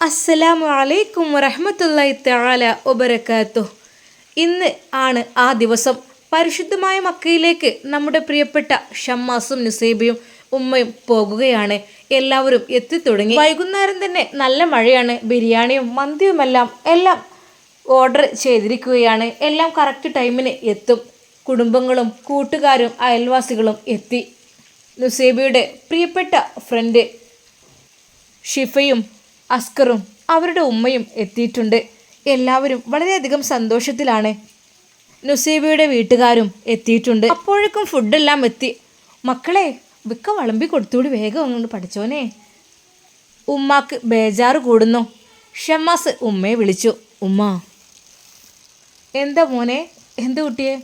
അസ്സലാമു അലൈക്കും വറഹ്മത്തുള്ളാഹി തആല ഒബരക്കാത്തു ഇന്ന് ആണ് ആ ദിവസം. പരിശുദ്ധമായ മക്കയിലേക്ക് നമ്മുടെ പ്രിയപ്പെട്ട ഷമ്മാസും നുസൈബയും ഉമ്മയും പോകുകയാണ്. എല്ലാവരും എത്തിത്തുടങ്ങി. വൈകുന്നേരം തന്നെ നല്ല മഴയാണ്. ബിരിയാണിയും മന്തിയുമെല്ലാം എല്ലാം ഓർഡർ ചെയ്തിരിക്കുകയാണ്. എല്ലാം കറക്റ്റ് ടൈമിന് എത്തും. കുടുംബങ്ങളും കൂട്ടുകാരും അയൽവാസികളും എത്തി. നുസൈബയുടെ പ്രിയപ്പെട്ട ഫ്രണ്ട് ഷിഫയും അസ്കറും അവരുടെ ഉമ്മയും എത്തിയിട്ടുണ്ട്. എല്ലാവരും വളരെയധികം സന്തോഷത്തിലാണ്. നുസൈബയുടെ വീട്ടുകാരും എത്തിയിട്ടുണ്ട്. അപ്പോഴേക്കും ഫുഡെല്ലാം എത്തി. മക്കളെ വിക്ക വിളമ്പി കൊടുത്തുകൂടി വേഗം അങ്ങോട്ട് പഠിച്ചോനെ. ഉമ്മാക്ക് ബേജാറ് കൂടുന്നു. ഷമ്മാസ് ഉമ്മയെ വിളിച്ചു. ഉമ്മ എന്താ മോനെ? എന്ത് കുട്ടിയെ?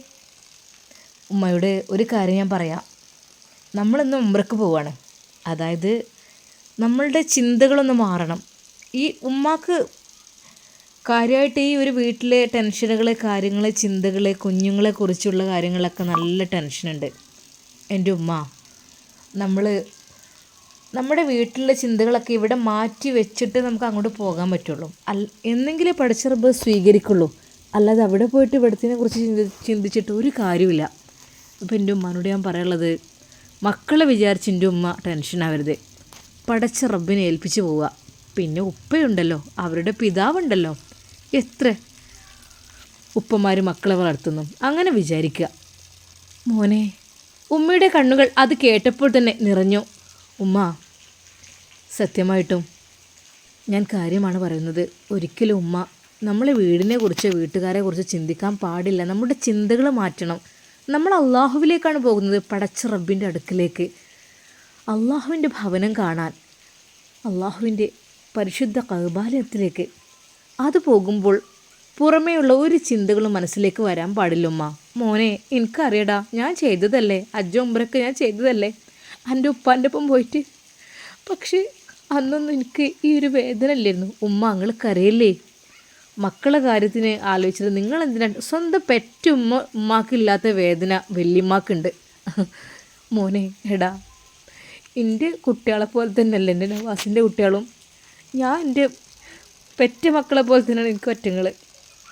ഉമ്മയോട് ഒരു കാര്യം ഞാൻ പറയാം. നമ്മളിന്ന് ഉമ്രക്ക് പോവാണ്. അതായത് നമ്മളുടെ ചിന്തകളൊന്ന് മാറണം. ഈ ഉമ്മാക്ക് കാര്യമായിട്ട് ഈ ഒരു വീട്ടിലെ ടെൻഷനുകൾ കാര്യങ്ങൾ ചിന്തകൾ കുഞ്ഞുങ്ങളെ കുറിച്ചുള്ള കാര്യങ്ങളൊക്കെ നല്ല ടെൻഷനുണ്ട്. എന്റെ ഉമ്മ നമ്മൾ നമ്മുടെ വീട്ടിലെ ചിന്തകളൊക്കെ ഇവിടെ മാറ്റി വെച്ചിട്ട് നമുക്ക് അങ്ങോട്ട് പോകാൻ പറ്റുള്ളൂ. അല്ല എന്നെങ്കിലും പഠിച്ച റബ്ബ് സ്വീകരിക്കുള്ളൂ. അല്ലാതെ അവിടെ പോയിട്ട് ഇവിടത്തിനെ കുറിച്ച് ചിന്തി ചിന്തിച്ചിട്ട് ഒരു കാര്യമില്ല അപ്പോൾ എന്റെ ഉമ്മാനോട് ഞാൻ പറയാനുള്ളത് മക്കളെ വിചാരിച്ച് എന്റെ ഉമ്മ ടെൻഷനാവരുത്. പടച്ച റബ്ബിനെ ഏൽപ്പിച്ച് പോവുക. പിന്നെ ഉപ്പയുണ്ടല്ലോ അവരുടെ പിതാവുണ്ടല്ലോ. എത്ര? ഉപ്പമാർ മക്കളെ വളർത്തുന്നു. അങ്ങനെ വിചാരിക്കുക. മോനെ ഉമ്മയുടെ കണ്ണുകൾ അത് കേട്ടപ്പോൾ തന്നെ നിറഞ്ഞു. ഉമ്മ സത്യമായിട്ടും ഞാൻ കാര്യമാണ് പറയുന്നത്. ഒരിക്കലും ഉമ്മ നമ്മളെ വീടിനെ കുറിച്ച് വീട്ടുകാരെ കുറിച്ച് ചിന്തിക്കാൻ പാടില്ല. നമ്മുടെ ചിന്തകൾ മാറ്റണം. നമ്മൾ അള്ളാഹുവിലേക്കാണ് പോകുന്നത് പടച്ച റബ്ബിന്റെ അടുക്കിലേക്ക്. അള്ളാഹുവിന്റെ ഭവനം കാണാൻ അള്ളാഹുവിന്റെ പരിശുദ്ധ കൗബാലയത്തിലേക്ക് അത് പോകുമ്പോൾ പുറമേയുള്ള ഒരു ചിന്തകളും മനസ്സിലേക്ക് വരാൻ പാടില്ലുമ്മ. മോനെ എനിക്കറിയടാ ഞാൻ ചെയ്തതല്ലേ? അജ്ജ ഉമ്രക്ക് ഞാൻ ചെയ്തതല്ലേ? എന്റെ ഉപ്പാന്റെ ഒപ്പം പോയിട്ട്. പക്ഷേ അന്നൊന്നും എനിക്ക് ഈ ഒരു വേദന ഇല്ലായിരുന്നു. ഉമ്മ അങ്ങൾക്കറിയില്ലേ? മക്കളെ കാര്യത്തിന് ആലോചിച്ചത് നിങ്ങൾ സ്വന്തം പെറ്റുമ്മ ഉമ്മാക്കില്ലാത്ത വേദന വല്യമ്മക്കുണ്ട്. മോനെ എടാ എന്റെ കുട്ടികളെ പോലെ തന്നെയല്ലേ എന്റെ നവാസിന്റെ കുട്ടികളും? ഞാൻ എന്റെ പെറ്റ മക്കളെ പോലെ തന്നെയാണ് എനിക്ക് ഒറ്റങ്ങൾ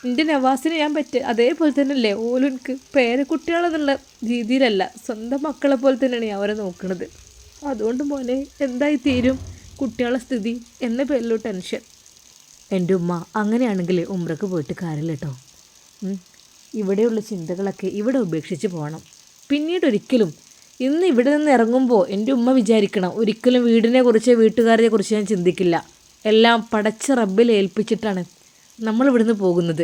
എന്റെ നവാസിനെ ഞാൻ പറ്റ അതേപോലെ തന്നെയല്ലേ ഓലും എനിക്ക് പേരക്കുട്ടികളെന്നുള്ള രീതിയിലല്ല സ്വന്തം മക്കളെ പോലെ തന്നെയാണ് ഞാൻ അവരെ നോക്കുന്നത് അതുകൊണ്ട് മോനെ എന്തായി തീരും കുട്ടികളുടെ സ്ഥിതി എന്ന പേരിലോ ടെൻഷൻ. എന്റെ ഉമ്മ അങ്ങനെയാണെങ്കിൽ ഉമ്രക്ക് പോയിട്ട് കാര്യമില്ല കേട്ടോ. ഇവിടെയുള്ള ചിന്തകളൊക്കെ ഇവിടെ ഉപേക്ഷിച്ച് പോകണം. പിന്നീട് ഒരിക്കലും ഇന്ന് ഇവിടെ നിന്ന് ഇറങ്ങുമ്പോൾ എന്റെ ഉമ്മ വിചാരിക്കണം ഒരിക്കലും വീടിനെ കുറിച്ച് വീട്ടുകാരെ കുറിച്ച് ഞാൻ ചിന്തിക്കില്ല. എല്ലാം പടച്ച റബ്ബിൽ ഏൽപ്പിച്ചിട്ടാണ് നമ്മൾ ഇവിടുന്ന് പോകുന്നത്.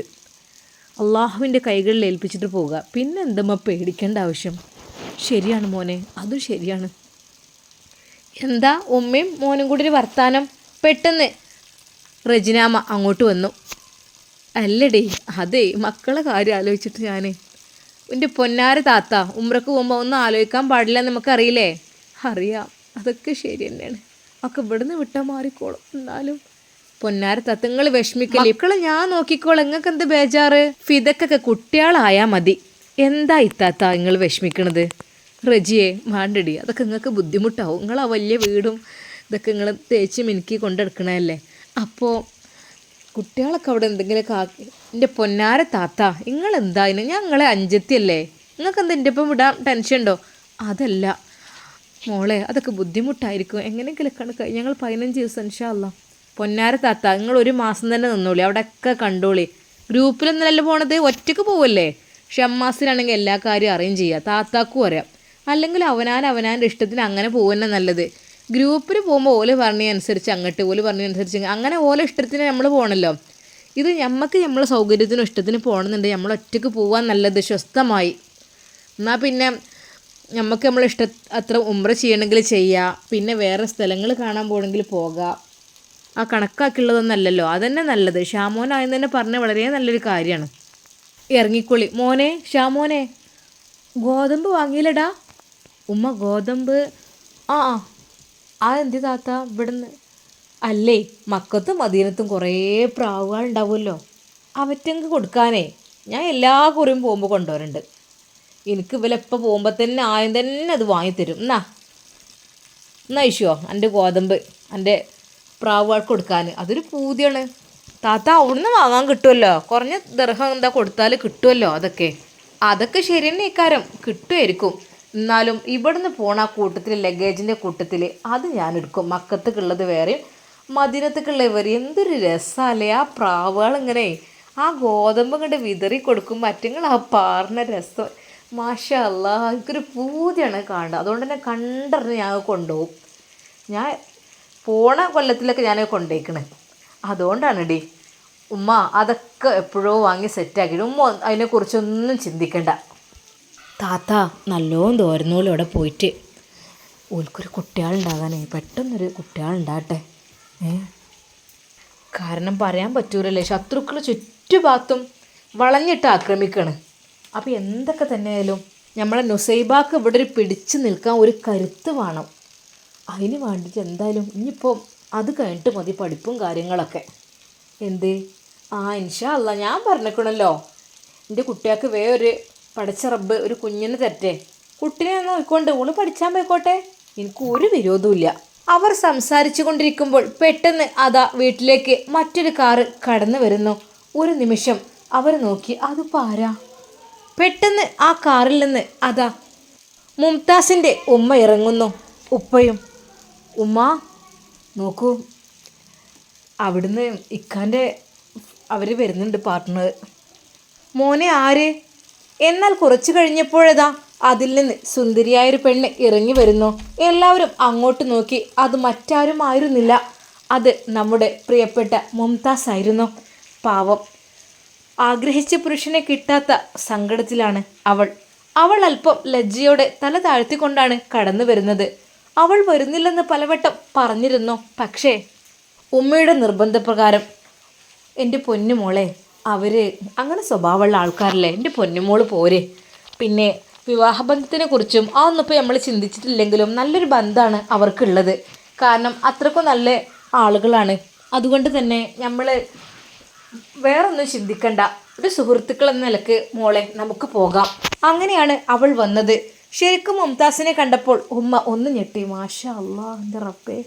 അള്ളാഹുവിന്റെ കൈകളിൽ ഏൽപ്പിച്ചിട്ട് പോവുക. പിന്നെ എന്തമ്മ പേടിക്കേണ്ട ആവശ്യം? ശരിയാണ് മോനെ അതും ശരിയാണ്. എന്താ ഉമ്മയും മോനും കൂടി ഒരു വർത്താനം? പെട്ടെന്ന് റജിനാമ അങ്ങോട്ട് വന്നു. അല്ലടേ അതെ മക്കളെ കാര്യം ആലോചിച്ചിട്ട് ഞാൻ എന്റെ പൊന്നാര താത്ത ഉമ്രക്ക് പോകുമ്പോൾ ഒന്നും ആലോചിക്കാൻ പാടില്ല നമുക്കറിയില്ലേ? അറിയാം അതൊക്കെ ശരി തന്നെയാണ്. ഒക്കെ ഇവിടുന്ന് വിട്ട മാറിക്കോളും. എന്നാലും പൊന്നാര തത്തങ്ങൾ വിഷമിക്കൽ. വിഷമിക്കല്ലേ മക്കളെ ഞാൻ നോക്കിക്കോളെ. നിങ്ങൾക്ക് എന്ത് ബേജാറ്? ഫിതക്കൊക്കെ കുട്ടികളായാൽ മതി. എന്താ ഇത്താത്ത നിങ്ങൾ വിഷമിക്കണത്? റജിയെ വേണ്ടടി അതൊക്കെ നിങ്ങൾക്ക് ബുദ്ധിമുട്ടാവും. നിങ്ങൾ ആ വലിയ വീടും ഇതൊക്കെ നിങ്ങൾ തേച്ച് മിനുക്കി കൊണ്ടെടുക്കണതല്ലേ? അപ്പോൾ കുട്ടികളൊക്കെ അവിടെ എന്തെങ്കിലുമൊക്കെ ആക്കി എന്റെ പൊന്നാര താത്ത നിങ്ങൾ എന്താ നിങ്ങളെ ഞങ്ങളെ അഞ്ചത്തിയല്ലേ? നിങ്ങൾക്ക് എന്താ എന്റെ ഒപ്പം വിടാൻ ടെൻഷൻ ഉണ്ടോ അതല്ല. മോളെ അതൊക്കെ ബുദ്ധിമുട്ടായിരിക്കും. എങ്ങനെയെങ്കിലും കണക്ക് ഞങ്ങൾ പതിനഞ്ച് ദിവസം ഇൻഷാല്ല പൊന്നാര താത്ത നിങ്ങൾ ഒരു മാസം തന്നെ നിന്നോളി. അവിടെയൊക്കെ കണ്ടോളി. ഗ്രൂപ്പിലൊന്നല്ല പോണത്? ഒറ്റയ്ക്ക് പോവല്ലേ? ഷമ്മാസിനാണെങ്കിൽ എല്ലാ കാര്യവും അറേഞ്ച് ചെയ്യുക. താത്താക്കും അറിയാം. അല്ലെങ്കിൽ അവനാൻ അവനാന്റെ ഇഷ്ടത്തിന് അങ്ങനെ പോകുന്ന നല്ലത്. ഗ്രൂപ്പിൽ പോകുമ്പോൾ ഓൽ പറഞ്ഞതനുസരിച്ച് അങ്ങോട്ട് ഓൽ പറഞ്ഞതനുസരിച്ച് അങ്ങനെ ഓല ഇഷ്ടത്തിന് നമ്മൾ പോകണമല്ലോ ഇത് നമുക്ക് നമ്മളെ സൗകര്യത്തിനും ഇഷ്ടത്തിന് പോകണമെന്നുണ്ടെങ്കിൽ നമ്മൾ ഒറ്റയ്ക്ക് പോകാൻ നല്ലത് സ്വസ്ഥമായി എന്നാൽ പിന്നെ നമുക്ക് നമ്മളെ ഇഷ്ട അത്ര ഉമ്ര ചെയ്യണമെങ്കിൽ ചെയ്യാം പിന്നെ വേറെ സ്ഥലങ്ങൾ കാണാൻ പോകണമെങ്കിൽ പോകാം. ആ കണക്കാക്കിയുള്ളതൊന്നല്ലല്ലോ അതന്നെ നല്ലത്. ഷാമോനായെന്ന് തന്നെ പറഞ്ഞ വളരെ നല്ലൊരു കാര്യമാണ് ഇറങ്ങിക്കൊള്ളി. മോനെ ഷാമോനെ ഗോതമ്പ് വാങ്ങിയില്ലടാ. ഉമ്മ ഗോതമ്പ്. ആ ആ. എന്തി താത്ത ഇവിടുന്ന്. അല്ലേ മക്കത്തും മദീനത്തും കുറേ പ്രാവുകൾ ഉണ്ടാവുമല്ലോ. അവറ്റങ്ങൾക്ക് കൊടുക്കാനേ. ഞാൻ എല്ലാ കുറിയും പോകുമ്പോൾ കൊണ്ടുവരുന്നുണ്ട് എനിക്ക് ഇവലെപ്പോൾ പോകുമ്പോൾ തന്നെ ആദ്യം തന്നെ അത് വാങ്ങിത്തരും എന്നാ? എന്നാ ഇഷ്യോ എന്റെ ഗോതമ്പ് എന്റെ പ്രാവുകൾക്ക് കൊടുക്കാൻ. അതൊരു പൂതിയാണ്. താത്ത അവിടുന്ന് വാങ്ങാൻ കിട്ടുമല്ലോ കുറഞ്ഞ ദർഹം എന്താ കൊടുത്താൽ കിട്ടുമല്ലോ അതൊക്കെ. അതൊക്കെ ശരി തന്നെ ഇക്കാരം കിട്ടുമായിരിക്കും എന്നാലും ഇവിടുന്ന് പോണ കൂട്ടത്തിൽ ലഗേജിന്റെ കൂട്ടത്തിൽ അത് ഞാൻ എടുക്കും മക്കത്തേക്കുള്ളത് വേറെയും മദിനത്തേക്കുള്ളത് വേറെ എന്തൊരു രസമല്ലേ ആ പ്രാവുകൾ ഇങ്ങനെ ആ ഗോതമ്പ് കണ്ട് വിതറി കൊടുക്കും. മറ്റുങ്ങൾ ആ പാറിന രസം. മാഷാ അല്ല എനിക്കൊരു പൂതിയാണ് കാണുന്നത് അതുകൊണ്ട് തന്നെ കണ്ടറിഞ്ഞ് ഞാൻ കൊണ്ടുപോകും. ഞാൻ പോണ കൊല്ലത്തിലൊക്കെ ഞാൻ കൊണ്ടുപോയിക്കണേ അതുകൊണ്ടാണ് ഡി ഉമ്മ അതൊക്കെ എപ്പോഴോ വാങ്ങി സെറ്റാക്കി ഉമ്മ അതിനെക്കുറിച്ചൊന്നും ചിന്തിക്കണ്ട. താത്ത നല്ലോണം തോരുന്നോലും അവിടെ പോയിട്ട്. ഓൽക്കൊരു കുട്ടികളുണ്ടാകാനേ പെട്ടെന്നൊരു കുട്ടികളുണ്ടാകട്ടെ ഏ? കാരണം പറയാൻ പറ്റൂലല്ലേ ശത്രുക്കൾ ചുറ്റുഭാഗത്തും വളഞ്ഞിട്ട് ആക്രമിക്കാണ്. അപ്പോൾ എന്തൊക്കെ തന്നെയായാലും നമ്മളെ നുസൈബാക്ക് ഇവിടെ ഒരു പിടിച്ചു നിൽക്കാൻ ഒരു കരുത്ത് വേണം. അതിന് വേണ്ടിയിട്ട് എന്തായാലും ഇനിയിപ്പോൾ അത് കഴിഞ്ഞിട്ട് മതി പഠിപ്പും കാര്യങ്ങളൊക്കെ. എന്ത്? ആ ഇൻഷാ അല്ല ഞാൻ പറഞ്ഞേക്കണല്ലോ. എന്റെ കുട്ടികൾക്ക് വേ ഒരു പഠിച്ച റബ്ബ് ഒരു കുഞ്ഞിന് തെറ്റേ കുട്ടിനെ നോക്കിക്കൊണ്ട് ഓൾ പഠിച്ചാൻ പോയിക്കോട്ടെ? എനിക്ക് ഒരു വിരോധമില്ല അവർ സംസാരിച്ചു കൊണ്ടിരിക്കുമ്പോൾ പെട്ടെന്ന് അതാ വീട്ടിലേക്ക് മറ്റൊരു കാറ് കടന്നു വരുന്നു. ഒരു നിമിഷം അവർ നോക്കി അത് പാരാ പെട്ടെന്ന് ആ കാറിൽ നിന്ന് അതാ മുംതാസിന്റെ ഉമ്മ ഇറങ്ങുന്നു. ഉപ്പയും ഉമ്മ നോക്കൂ. അവിടുന്ന് ഇക്കാന്റെ അവർ വരുന്നുണ്ട് പാർട്ട്ണർ മോനെ ആര്? എന്നാൽ കുറച്ചു കഴിഞ്ഞപ്പോഴതാ അതിൽ നിന്ന് സുന്ദരിയായൊരു പെണ്ണ് ഇറങ്ങി വരുന്നു. എല്ലാവരും അങ്ങോട്ട് നോക്കി അത് മറ്റാരും ആയിരുന്നില്ല അത് നമ്മുടെ പ്രിയപ്പെട്ട മുംതാസ് ആയിരുന്നു പാവം ആഗ്രഹിച്ച പുരുഷനെ കിട്ടാത്ത സങ്കടത്തിലാണ് അവൾ. അവൾ അല്പം ലജ്ജയോടെ തല താഴ്ത്തിക്കൊണ്ടാണ് കടന്നു വരുന്നത്. അവൾ വരുന്നില്ലെന്ന് പലവട്ടം പറഞ്ഞിരുന്നു. പക്ഷേ ഉമ്മയുടെ നിർബന്ധപ്രകാരം എന്റെ പൊന്നുമോളെ അവർ അങ്ങനെ സ്വഭാവമുള്ള ആൾക്കാരല്ലേ? എന്റെ പൊന്നുമോൾ പോരെ. പിന്നെ വിവാഹബന്ധത്തിനെ കുറിച്ചും അതൊന്നും ഇപ്പോൾ നമ്മൾ ചിന്തിച്ചിട്ടില്ലെങ്കിലും നല്ലൊരു ബന്ധമാണ് അവർക്കുള്ളത്. കാരണം അത്രക്കും നല്ല ആളുകളാണ്. അതുകൊണ്ട് തന്നെ നമ്മൾ വേറൊന്നും ചിന്തിക്കണ്ട. ഒരു സുഹൃത്തുക്കൾ എന്ന നിലയ്ക്ക് മോളെ നമുക്ക് പോകാം. അങ്ങനെയാണ് അവൾ വന്നത്. ശരിക്കും മുംതാസിനെ കണ്ടപ്പോൾ ഉമ്മ ഒന്ന് ഞെട്ടി. മാഷ അള്ളാ എന്റെ റബ്ബേ.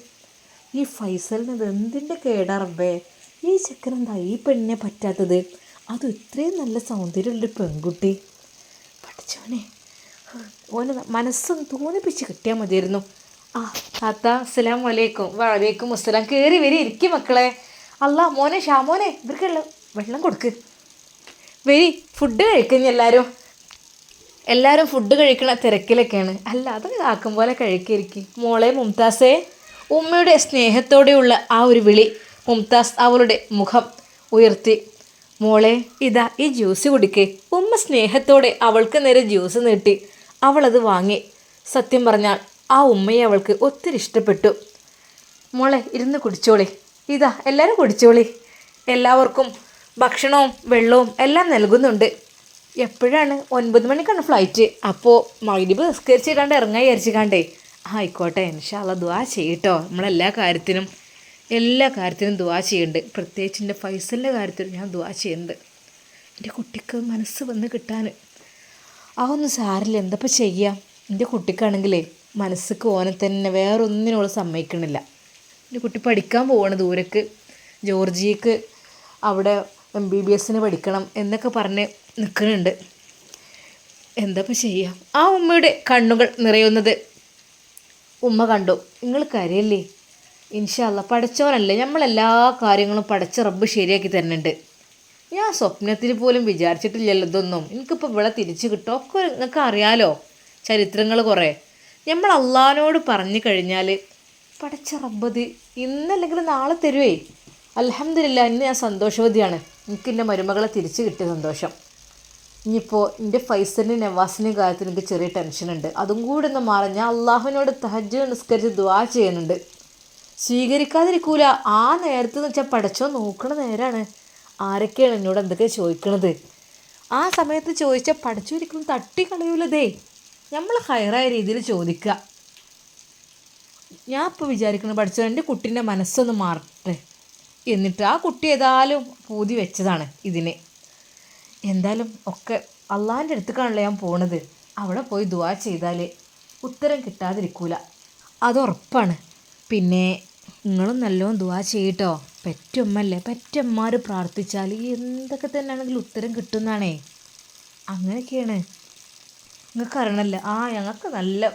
ഈ ഫൈസലിന് ഇത് എന്തിന്റെ കേടാ റബ്ബേ? ഈ ചെക്കൻ എന്താ ഈ പെണ്ണിനെ പറ്റാത്തത്? അത് ഇത്രയും നല്ല സൗന്ദര്യമുള്ളൊരു പെൺകുട്ടി. പഠിച്ചവനെ ഓന് മനസ്സൊന്ന് തോന്നിപ്പിച്ച് കിട്ടിയാൽ മതിയായിരുന്നു. ആ താത്ത അസ്സലാം വലൈക്കും വലൈക്കും അസ്സലാം. കയറി വരി ഇരിക്കും മക്കളെ. അല്ല മോനെ ഷാമോനെ ഇവർക്കുള്ള വെള്ളം കൊടുക്ക്. വെരി ഫുഡ് കഴിക്കുന്നു എല്ലാവരും എല്ലാവരും ഫുഡ് കഴിക്കണ തിരക്കിലൊക്കെയാണ്. അല്ല അത് ആക്കും പോലെ കഴിക്കരിക്ക് മോളെ മുംതാസേ ഉമ്മയുടെ സ്നേഹത്തോടെയുള്ള ആ ഒരു വിളി മുംതാസ് അവളുടെ മുഖം ഉയർത്തി. മോളെ ഇതാ ഈ ജ്യൂസ് കുടിക്കേ. ഉമ്മ സ്നേഹത്തോടെ അവൾക്ക് നേരെ ജ്യൂസ് നീട്ടി. അവളത് വാങ്ങി. സത്യം പറഞ്ഞാൽ ആ ഉമ്മയെ അവൾക്ക് ഒത്തിരി ഇഷ്ടപ്പെട്ടു. മോളെ ഇരുന്ന് കുടിച്ചോളി. ഇതാ എല്ലാവരും കുടിച്ചോളി. എല്ലാവർക്കും ഭക്ഷണവും വെള്ളവും എല്ലാം നൽകുന്നുണ്ട്. എപ്പോഴാണ്? ഒൻപത് മണിക്കാണ് ഫ്ലൈറ്റ് അപ്പോൾ മൈഡിബ് നിസ്കരിച്ചിട്ടാണ്ട് ഇറങ്ങാൻ വിചാരിച്ചിക്കാണ്ടേ. ആയിക്കോട്ടെ ഇൻഷാല്ല ദുവാ ചെയ്യട്ടോ. നമ്മളെല്ലാ കാര്യത്തിനും എല്ലാ കാര്യത്തിനും ദുവാ ചെയ്യുന്നുണ്ട് പ്രത്യേകിച്ച് എന്റെ ഫൈസലിന്റെ കാര്യത്തിലും ഞാൻ ദുവാ ചെയ്യുന്നുണ്ട് എന്റെ കുട്ടിക്ക് മനസ്സ് വന്ന് കിട്ടാൻ. ആ ഒന്നും സാരില്ല എന്തപ്പോൾ ചെയ്യാം? എന്റെ കുട്ടിക്കാണെങ്കിലേ മനസ്സിക്ക് ഓനെ തന്നെ വേറെ ഒന്നിനോട് സമ്മതിക്കണില്ല. എന്റെ കുട്ടി പഠിക്കാൻ പോവാണ് ദൂരക്ക് ജോർജിയക്ക്. അവിടെ എം ബി ബി എസിന് പഠിക്കണം എന്നൊക്കെ പറഞ്ഞ് നിൽക്കുന്നുണ്ട് എന്താപ്പോൾ ചെയ്യാം? ആ ഉമ്മയുടെ കണ്ണുകൾ നിറയുന്നത് ഉമ്മ കണ്ടു. നിങ്ങൾ കരയല്ലേ? ഇൻഷാല്ല പഠിച്ചവനല്ലേ. നമ്മളെല്ലാ കാര്യങ്ങളും പഠിച്ച റബ്ബ് ശരിയാക്കി തരുന്നുണ്ട്. ഞാൻ സ്വപ്നത്തിൽ പോലും വിചാരിച്ചിട്ടില്ലല്ലോ ഇതൊന്നും. എനിക്കിപ്പോൾ ഇവിടെ തിരിച്ചു കിട്ടും? ഒക്കെ നിങ്ങൾക്ക് അറിയാലോ ചരിത്രങ്ങൾ കുറേ. നമ്മൾ അള്ളഹാനോട് പറഞ്ഞു കഴിഞ്ഞാൽ പടച്ച റബ്ബത് ഇന്നല്ലെങ്കിൽ നാളെ തരുവേ. അലഹമില്ല ഇന്ന് ഞാൻ സന്തോഷവതിയാണ്. എനിക്ക് എന്റെ മരുമകളെ തിരിച്ച് കിട്ടിയ സന്തോഷം. ഇനിയിപ്പോൾ എന്റെ ഫൈസലിന്റെ നവാസിന്റെയും കാര്യത്തിൽ എനിക്ക് ചെറിയ ടെൻഷനുണ്ട് അതും കൂടെ ഒന്ന് മാറി ഞാൻ അള്ളാഹുവിനോട് തഹജ് നിസ്കരിച്ച് ദുവാ ചെയ്യുന്നുണ്ട്. സ്വീകരിക്കാതിരിക്കൂല. ആ നേരത്ത് എന്ന് വെച്ചാൽ പഠിച്ചോ നോക്കണ നേരാണ്. ആരൊക്കെയാണ് എന്നോട് എന്തൊക്കെ ചോദിക്കണത്? ആ സമയത്ത് ചോദിച്ചാൽ പഠിച്ചു ഒരിക്കലും തട്ടി കളയൂലതേ. നമ്മൾ ഹയറായ രീതിയിൽ ചോദിക്കുക ഞാൻ ഇപ്പോൾ വിചാരിക്കുന്നത് പഠിച്ചത് എന്റെ കുട്ടീന്റെ മനസ്സൊന്ന് മാറട്ടെ. എന്നിട്ട് ആ കുട്ടി ഏതായാലും പൂതി വെച്ചതാണ് ഇതിനെ. എന്തായാലും ഒക്കെ അള്ളാഹിന്റെ അടുത്തേക്കാണല്ലോ ഞാൻ പോണത്. അവിടെ പോയി ദുവാ ചെയ്താലേ ഉത്തരം കിട്ടാതിരിക്കൂല. അത് ഉറപ്പാണ് പിന്നെ നിങ്ങളും നല്ലോണം ദുവാ ചെയ്യട്ടോ. പെറ്റമ്മല്ലേ പെറ്റമ്മാർ പ്രാർത്ഥിച്ചാൽ എന്തൊക്കെ തന്നെയാണെങ്കിൽ ഉത്തരം കിട്ടുന്നതാണേ അങ്ങനെയൊക്കെയാണ്. നിങ്ങൾക്ക് അറിയണല്ലോ ആ ഞങ്ങൾക്ക് നല്ല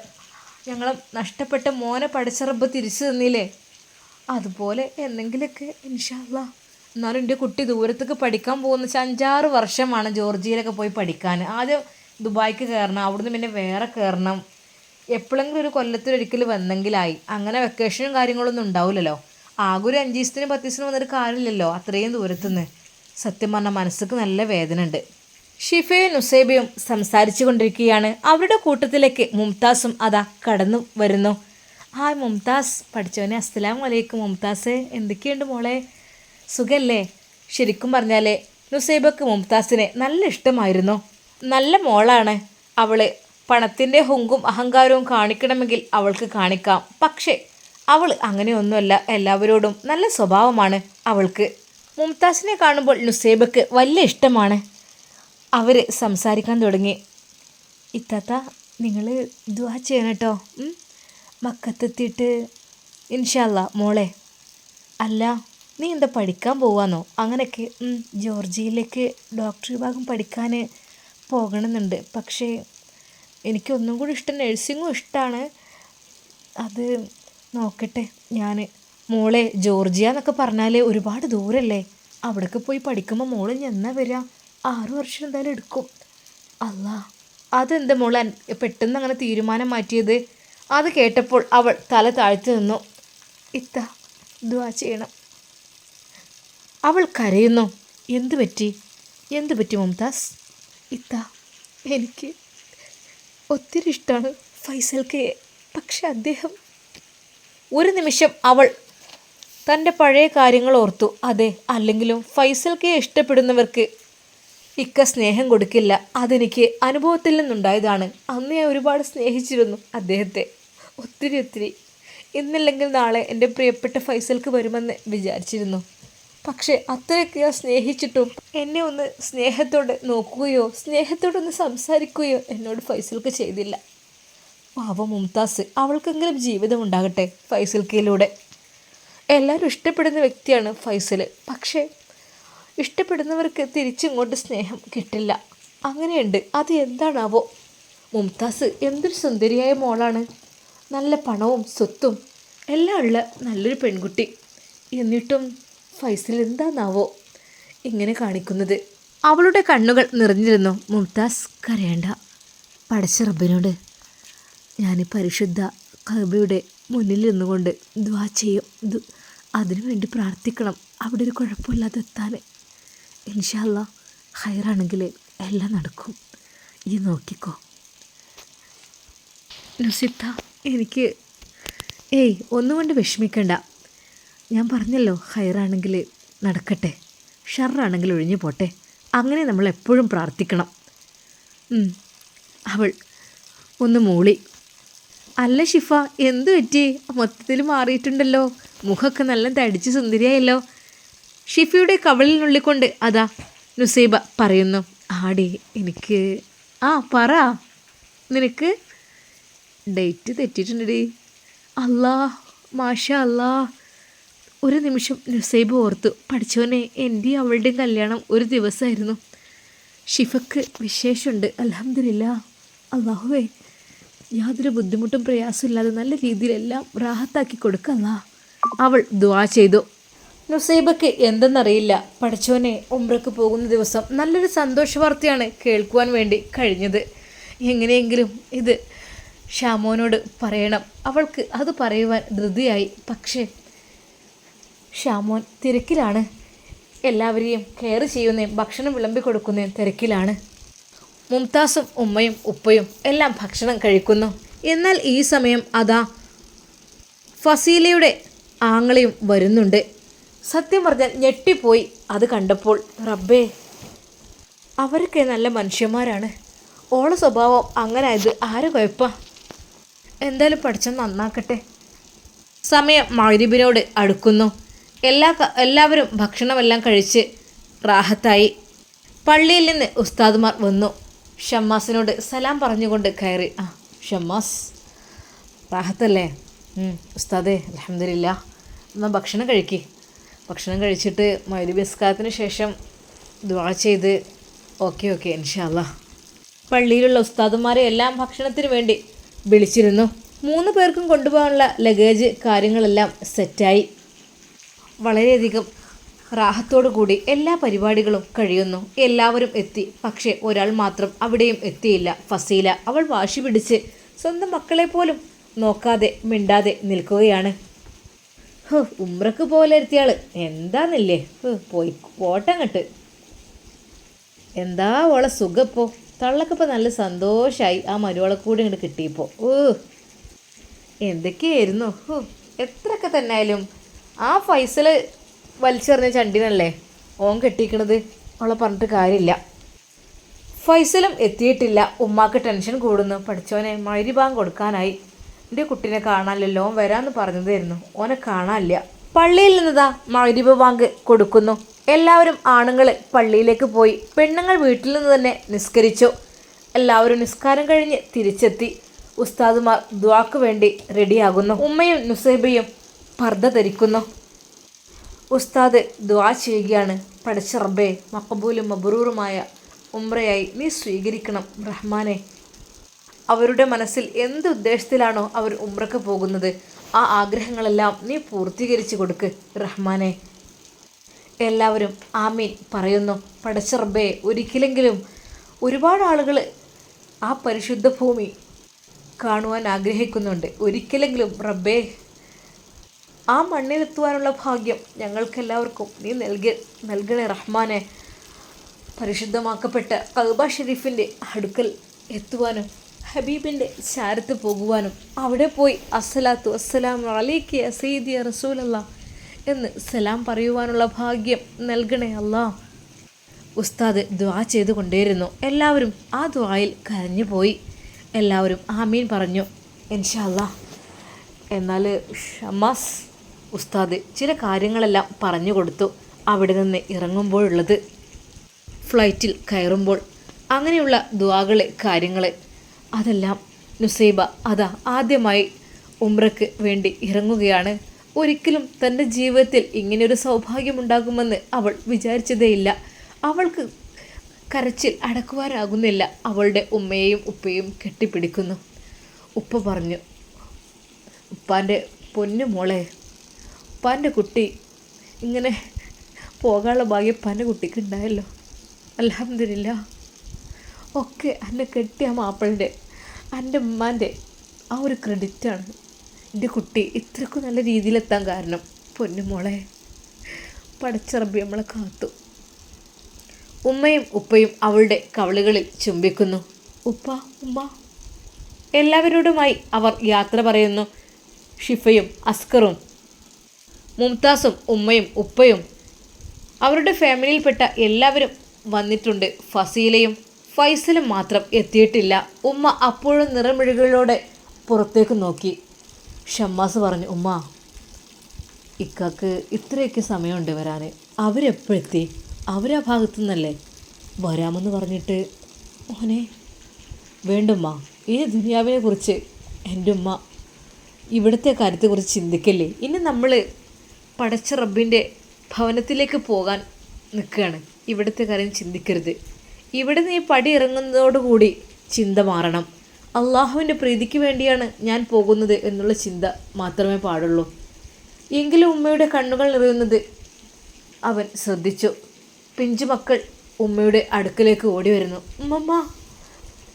ഞങ്ങൾ നഷ്ടപ്പെട്ട മോനെ പഠിച്ചറബ് തിരിച്ചു തന്നില്ലേ? അതുപോലെ എന്തെങ്കിലുമൊക്കെ ഇൻഷാല്ല എന്നാലും എന്റെ കുട്ടി ദൂരത്തേക്ക് പഠിക്കാൻ പോകുന്ന വെച്ചാൽ അഞ്ചാറ് വർഷമാണ് ജോർജിയയിലൊക്കെ പോയി പഠിക്കാൻ. ആദ്യം ദുബായ്ക്ക് കയറണം അവിടുന്ന് പിന്നെ വേറെ കയറണം. എപ്പോഴെങ്കിലും ഒരു കൊല്ലത്തിലൊരിക്കൽ വന്നെങ്കിലായി. അങ്ങനെ വെക്കേഷനും കാര്യങ്ങളൊന്നും ഉണ്ടാവില്ലല്ലോ. ആകെ ഒരു അഞ്ച് ദിവസത്തിനും പത്ത് ദിവസത്തിനും വന്നൊരു കാര്യമില്ലല്ലോ അത്രയും ദൂരത്തുനിന്ന്. സത്യം പറഞ്ഞാൽ മനസ്സിക്ക് നല്ല വേദന ഉണ്ട് ഷിഫയും നുസൈബയും സംസാരിച്ചു കൊണ്ടിരിക്കുകയാണ് അവരുടെ കൂട്ടത്തിലേക്ക് മുംതാസും അതാ കടന്നു വരുന്നു. ഹായ് മുംതാസ് പഠിച്ചവനെ അസ്സലാം വലൈക്കും മുംതാസ്. എന്തൊക്കെയുണ്ട് മോളെ? സുഖല്ലേ? ശരിക്കും പറഞ്ഞാൽ നുസൈബക്ക് മുംതാസിനെ നല്ല ഇഷ്ടമായിരുന്നു. നല്ല മോളാണ്. അവൾ പണത്തിന്റെ ഹുങ്കും അഹങ്കാരവും കാണിക്കണമെങ്കിൽ അവൾക്ക് കാണിക്കാം. പക്ഷേ അവൾ അങ്ങനെയൊന്നുമല്ല. എല്ലാവരോടും നല്ല സ്വഭാവമാണ് അവൾക്ക്. മുംതാസിനെ കാണുമ്പോൾ നുസൈബക്ക് വലിയ ഇഷ്ടമാണ്. അവർ സംസാരിക്കാൻ തുടങ്ങി. ഇത്താത്ത നിങ്ങൾ ദുവാ ചെയ്യണം കേട്ടോ? മക്കത്തെത്തിയിട്ട് ഇൻഷല്ല മോളെ. അല്ല നീ എന്താ പഠിക്കാൻ പോവാന്നോ? അങ്ങനെയൊക്കെ ജോർജിയയിലേക്ക് ഡോക്ടർ വിഭാഗം പഠിക്കാൻ പോകണമെന്നുണ്ട്. പക്ഷേ എനിക്കൊന്നും കൂടി ഇഷ്ടം നഴ്സിങ്ങും ഇഷ്ടമാണ് അത് നോക്കട്ടെ ഞാൻ മോളെ ജോർജിയ എന്നൊക്കെ പറഞ്ഞാൽ ഒരുപാട് ദൂരല്ലേ? അവിടേക്ക് പോയി പഠിക്കുമ്പോൾ മോൾ എന്നാ വരിക ആറു വർഷം എന്തായാലും എടുക്കും. അല്ല അതെന്ത് മോളെ അൻ- പെട്ടെന്ന് അങ്ങനെ തീരുമാനം മാറ്റിയത്. അത് കേട്ടപ്പോൾ അവൾ തല താഴ്ത്തി നിന്നു. ഇത്ത ദുവാ ചെയ്യണം. അവൾ കരയുന്നു. എന്തു പറ്റി? എന്തു പറ്റി മുംതാസ്? ഇത്ത എനിക്ക് ഒത്തിരി ഇഷ്ടമാണ് ഫൈസൽക്ക് പക്ഷെ അദ്ദേഹം ഒരു നിമിഷം അവൾ തന്റെ പഴയ കാര്യങ്ങൾ ഓർത്തു. അതെ അല്ലെങ്കിലും ഫൈസൽക്കെ ഇഷ്ടപ്പെടുന്നവർക്ക് ഇക്ക സ്നേഹം കൊടുക്കില്ല. അതെനിക്ക് അനുഭവത്തിൽ നിന്നുണ്ടായതാണ്. അന്ന് ഞാൻ ഒരുപാട് സ്നേഹിച്ചിരുന്നു അദ്ദേഹത്തെ. ഒത്തിരി ഒത്തിരി. ഇന്നില്ലെങ്കിൽ നാളെ എന്റെ പ്രിയപ്പെട്ട ഫൈസൽക്ക് വരുമെന്ന് വിചാരിച്ചിരുന്നു. പക്ഷേ അത്രയൊക്കെ ഞാൻ സ്നേഹിച്ചിട്ടും എന്നെ ഒന്ന് സ്നേഹത്തോടെ നോക്കുകയോ സ്നേഹത്തോടൊന്ന് സംസാരിക്കുകയോ എന്നോട് ഫൈസൽക്ക് ചെയ്തില്ല. പാവ മുംതാസ് അവൾക്കെങ്കിലും ജീവിതം ഉണ്ടാകട്ടെ ഫൈസൽക്കയിലൂടെ എല്ലാവരും ഇഷ്ടപ്പെടുന്ന വ്യക്തിയാണ് ഫൈസൽ പക്ഷേ ഇഷ്ടപ്പെടുന്നവർക്ക് തിരിച്ചിങ്ങോട്ട് സ്നേഹം കിട്ടില്ല. അങ്ങനെയുണ്ട്. അത് എന്താണാവോ? മുംതാസ് എന്തൊരു സുന്ദരിയായ മോളാണ്. നല്ല പണവും സ്വത്തും എല്ലാം ഉള്ള നല്ലൊരു പെൺകുട്ടി. എന്നിട്ടും ഫൈസൽ എന്താണാവോ ഇങ്ങനെ കാണിക്കുന്നത്? അവളുടെ കണ്ണുകൾ നിറഞ്ഞിരുന്നു. മുംതാസ് കരയണ്ട. പടച്ച റബ്ബിനോട് ഞാൻ പരിശുദ്ധ കബയുടെ മുന്നിൽ നിന്നുകൊണ്ട് ദ്വാ ചെയ്യും. അതിനുവേണ്ടി അതിനു വേണ്ടി പ്രാർത്ഥിക്കണം. അവിടെ ഒരു കുഴപ്പമില്ലാതെ എത്താൻ ഇൻഷാല്ല ഹൈറാണെങ്കിൽ എല്ലാം നടക്കും. ഈ നോക്കിക്കോ. നുസിത്ത എനിക്ക് ഏയ് ഒന്നും കൊണ്ട് വിഷമിക്കണ്ട. ഞാൻ പറഞ്ഞല്ലോ ഹൈറാണെങ്കിൽ നടക്കട്ടെ. ഷറാണെങ്കിൽ ഒഴിഞ്ഞു പോട്ടെ. അങ്ങനെ നമ്മൾ എപ്പോഴും പ്രാർത്ഥിക്കണം. അവൾ ഒന്ന് മൂളി. അല്ല ഷിഫ എന്തു പറ്റി? മൊത്തത്തിൽ മാറിയിട്ടുണ്ടല്ലോ. മുഖമൊക്കെ നല്ല തടിച്ച് സുന്ദരിയായല്ലോ. ഷിഫയുടെ കവളിൽ നുള്ളിക്കൊണ്ട് അതാ നുസൈബ പറയുന്നു ആടി എനിക്ക് ആ പറ. നിനക്ക് ഡേറ്റ് തെറ്റിയിട്ടുണ്ടടി. അല്ലാ മാഷ അല്ലാ ഒരു നിമിഷം നുസൈബ് ഓർത്തു പഠിച്ചവനെ എന്റെ അവളുടെയും കല്യാണം ഒരു ദിവസമായിരുന്നു. ഷിഫക്ക് വിശേഷമുണ്ട് അലഹമില്ല അള്ളാഹുവേ യാതൊരു ബുദ്ധിമുട്ടും പ്രയാസമില്ലാതെ നല്ല രീതിയിലെല്ലാം റാഹത്താക്കി കൊടുക്കല്ല അവൾ ദുവാ ചെയ്തു നുസൈബക്ക് എന്തെന്നറിയില്ല. പഠിച്ചവനെ ഒമ്രക്ക് പോകുന്ന ദിവസം നല്ലൊരു സന്തോഷ വാർത്തയാണ് കേൾക്കുവാൻ വേണ്ടി കഴിഞ്ഞത്. എങ്ങനെയെങ്കിലും ഇത് ഷാമോനോട് പറയണം. അവൾക്ക് അത് പറയുവാൻ ധൃതിയായി. പക്ഷേ ഷാമോൻ തിരക്കിലാണ്. എല്ലാവരെയും കെയർ ചെയ്യുന്നതും ഭക്ഷണം വിളമ്പി കൊടുക്കുന്നതും തിരക്കിലാണ്. മുംതാസും ഉമ്മയും ഉപ്പയും എല്ലാം ഭക്ഷണം കഴിക്കുന്നു. എന്നാൽ ഈ സമയം അതാ ഫസീലയുടെ ആങ്ങളയും വരുന്നുണ്ട്. സത്യം പറഞ്ഞാൽ ഞെട്ടിപ്പോയി. അത് കണ്ടപ്പോൾ റബ്ബേ അവരൊക്കെ നല്ല മനുഷ്യന്മാരാണ്. ഓള സ്വഭാവം അങ്ങനെ ആയത് ആരെ കുഴപ്പ എന്തായാലും പഠിച്ച നന്നാക്കട്ടെ. സമയം മൗരിബിനോട് അടുക്കുന്നു. എല്ലാ എല്ലാവരും ഭക്ഷണമെല്ലാം കഴിച്ച് റാഹത്തായി. പള്ളിയിൽ നിന്ന് ഉസ്താദുമാർ വന്നു. ഷമ്മാസിനോട് സലാം പറഞ്ഞുകൊണ്ട് കയറി. ആ ഷമ്മാസ് റാഹത്തല്ലേ? ഉസ്താദേ അലഹമില്ല എന്നാൽ ഭക്ഷണം കഴിക്കേ. ഭക്ഷണം കഴിച്ചിട്ട് മൈലി മരുബിസ്കാരത്തിന് ശേഷം ദ്വാ ചെയ്ത് ഓക്കെ ഓക്കെ ഇൻഷാല്ല പള്ളിയിലുള്ള ഉസ്താദുമാരെ എല്ലാം ഭക്ഷണത്തിന് വേണ്ടി വിളിച്ചിരുന്നു. മൂന്ന് പേർക്കും കൊണ്ടുപോകാനുള്ള ലഗേജ് കാര്യങ്ങളെല്ലാം സെറ്റായി. വളരെയധികം റാഹത്തോടു കൂടി എല്ലാ പരിപാടികളും കഴിയുന്നു. എല്ലാവരും എത്തി. പക്ഷേ ഒരാൾ മാത്രം അവിടെയും എത്തിയില്ല. ഫസീല അവൾ വാശി പിടിച്ച് സ്വന്തം മക്കളെ പോലും നോക്കാതെ മിണ്ടാതെ നിൽക്കുകയാണ്. ഹോ ഉമ്രക്ക് പോലെത്തിയാൾ എന്താന്നില്ലേ? പോയി പോട്ടങ്ങട്ട്. എന്താ ഓളെ സുഖപ്പോ തള്ളക്കിപ്പോൾ നല്ല സന്തോഷായി. ആ മരുവളെ കൂടി ഇങ്ങോട്ട് കിട്ടിയപ്പോൾ ഓ എന്തൊക്കെയായിരുന്നു? ഓ എത്രയൊക്കെ തന്നെ ആയാലും ആ ഫൈസൽ വലിച്ചെറിഞ്ഞ ചണ്ടിനല്ലേ ഓൻ കെട്ടിക്കണത്? അവളെ പറഞ്ഞിട്ട് കാര്യമില്ല. ഫൈസലും എത്തിയിട്ടില്ല. ഉമ്മാക്ക് ടെൻഷൻ കൂടുന്നു. പഠിച്ചോനെ മൈരിഭാഗം കൊടുക്കാനായി. എന്റെ കുട്ടീനെ കാണാനില്ലല്ലോ. ഓൻ വരാമെന്ന് പറഞ്ഞതായിരുന്നു. ഓനെ കാണാനില്ല. പള്ളിയിൽ നിന്നതാ മൈരിബ് വാങ്ക് കൊടുക്കുന്നു. എല്ലാവരും ആണുങ്ങൾ പള്ളിയിലേക്ക് പോയി പെണ്ണുങ്ങൾ വീട്ടിൽ നിന്ന് തന്നെ നിസ്കരിച്ചു. എല്ലാവരും നിസ്കാരം കഴിഞ്ഞ് തിരിച്ചെത്തി. ഉസ്താദുമാർ ദ്വാക്ക് വേണ്ടി റെഡിയാകുന്നു. ഉമ്മയും നുസൈബയും പർദ്ദ ധരിക്കുന്നു. ഉസ്താദ് ദ്വാ ചെയ്യുകയാണ്. പഠിച്ച റബ്ബേ മക്കബൂലും മബറൂറുമായ ഉമ്രയായി നീ സ്വീകരിക്കണം. റഹ്മാനെ അവരുടെ മനസ്സിൽ എന്ത് ഉദ്ദേശത്തിലാണോ അവർ ഉമ്രക്ക് പോകുന്നത് ആ ആഗ്രഹങ്ങളെല്ലാം നീ പൂർത്തീകരിച്ചു കൊടുക്ക് റഹ്മാനെ. എല്ലാവരും ആമീൻ പറയുന്നു. പടച്ച റബ്ബേ ഒരിക്കലെങ്കിലും ഒരുപാട് ആളുകൾ ആ പരിശുദ്ധ ഭൂമി കാണുവാൻ ആഗ്രഹിക്കുന്നുണ്ട്. ഒരിക്കലെങ്കിലും റബ്ബേ ആ മണ്ണിലെത്തുവാനുള്ള ഭാഗ്യം ഞങ്ങൾക്കെല്ലാവർക്കും നീ നൽകി നൽകണേ റഹ്മാനെ. പരിശുദ്ധമാക്കപ്പെട്ട കൽബ ഷെരീഫിന്റെ അടുക്കൽ എത്തുവാനും ഹബീബിന്റെ ചാരത്ത് പോകുവാനും അവിടെ പോയി അസ്സലാത്തു അസ്സലാം അലൈക്ക് അസീദി റസൂലല്ല എന്ന് സലാം പറയുവാനുള്ള ഭാഗ്യം നൽകണേ അല്ലാ. ഉസ്താദ് ദ്വാ ചെയ്തു കൊണ്ടേയിരുന്നു എല്ലാവരും ആ ദ്വായിൽ കരഞ്ഞു പോയി. എല്ലാവരും ആമീൻ പറഞ്ഞു. ഇൻഷാല്ലാ എന്നാൽ ഷമാസ് ഉസ്താദ് ചില കാര്യങ്ങളെല്ലാം പറഞ്ഞു കൊടുത്തു. അവിടെ നിന്ന് ഇറങ്ങുമ്പോഴുള്ളത് ഫ്ലൈറ്റിൽ കയറുമ്പോൾ അങ്ങനെയുള്ള ദ്വാകളെ കാര്യങ്ങൾ അതെല്ലാം നുസൈബ അതാ ആദ്യമായി ഉമ്രക്ക് വേണ്ടി ഇറങ്ങുകയാണ്. ഒരിക്കലും തന്റെ ജീവിതത്തിൽ ഇങ്ങനെയൊരു സൗഭാഗ്യമുണ്ടാകുമെന്ന് അവൾ വിചാരിച്ചതേയില്ല. അവൾക്ക് കരച്ചിൽ അടക്കുവാനാകുന്നില്ല. അവളുടെ ഉമ്മയെയും ഉപ്പയും കെട്ടിപ്പിടിക്കുന്നു. ഉപ്പ പറഞ്ഞു ഉപ്പാന്റെ പൊന്നു മോളെ ഉപ്പാന്റെ കുട്ടി ഇങ്ങനെ പോകാനുള്ള ഭാഗ്യം ഉപ്പാന്റെ കുട്ടിക്ക് ഉണ്ടായല്ലോ. അലഹമില്ല ഒക്കെ എന്നെ കെട്ടിയ മാപ്പിളുടെ എന്റെ ഉമ്മാന്റെ ആ ഒരു ക്രെഡിറ്റാണ് എന്റെ കുട്ടി ഇത്രക്കും നല്ല രീതിയിലെത്താൻ കാരണം പൊന്നുമോളെ പടച്ചിറമ്പി നമ്മളെ കാത്തു. ഉമ്മയും ഉപ്പയും അവളുടെ കവളുകളിൽ ചുംബിക്കുന്നു. ഉപ്പ ഉമ്മ. എല്ലാവരോടുമായി അവർ യാത്ര പറയുന്നു. ഷിഫയും അസ്കറും മുംതാസും ഉമ്മയും ഉപ്പയും. അവരുടെ ഫാമിലിയിൽപ്പെട്ട എല്ലാവരും വന്നിട്ടുണ്ട് ഫസീലയും. ഫൈസലും മാത്രം എത്തിയിട്ടില്ല. ഉമ്മ അപ്പോഴും നിറമിഴികളിലൂടെ പുറത്തേക്ക് നോക്കി. ഷമ്മാസ് പറഞ്ഞു ഉമ്മ ഇക്കാക്ക് ഇത്രയൊക്കെ സമയമുണ്ട് വരാൻ അവരെപ്പോഴെത്തി? അവരാ ഭാഗത്തു നിന്നല്ലേ വരാമെന്ന് പറഞ്ഞിട്ട് മോനെ വേണ്ടുമ്മ ഈ ദുനിയാവിനെ കുറിച്ച് എന്റെ ഉമ്മ ഇവിടുത്തെ കാര്യത്തെക്കുറിച്ച് ചിന്തിക്കല്ലേ? ഇനി നമ്മൾ പടച്ച റബ്ബിന്റെ ഭവനത്തിലേക്ക് പോകാൻ നിൽക്കുകയാണ്. ഇവിടുത്തെ കാര്യം ചിന്തിക്കരുത്. ഇവിടെ നീ പടി ഇറങ്ങുന്നതോടുകൂടി ചിന്ത മാറണം. അള്ളാഹുവിന്റെ പ്രീതിക്ക് വേണ്ടിയാണ് ഞാൻ പോകുന്നത് എന്നുള്ള ചിന്ത മാത്രമേ പാടുള്ളൂ. എങ്കിലും ഉമ്മയുടെ കണ്ണുകൾ നിറയുന്നത് അവൻ ശ്രദ്ധിച്ചു. പിഞ്ചുമക്കൾ ഉമ്മയുടെ അടുക്കലേക്ക് ഓടി വരുന്നു. ഉമ്മമ്മ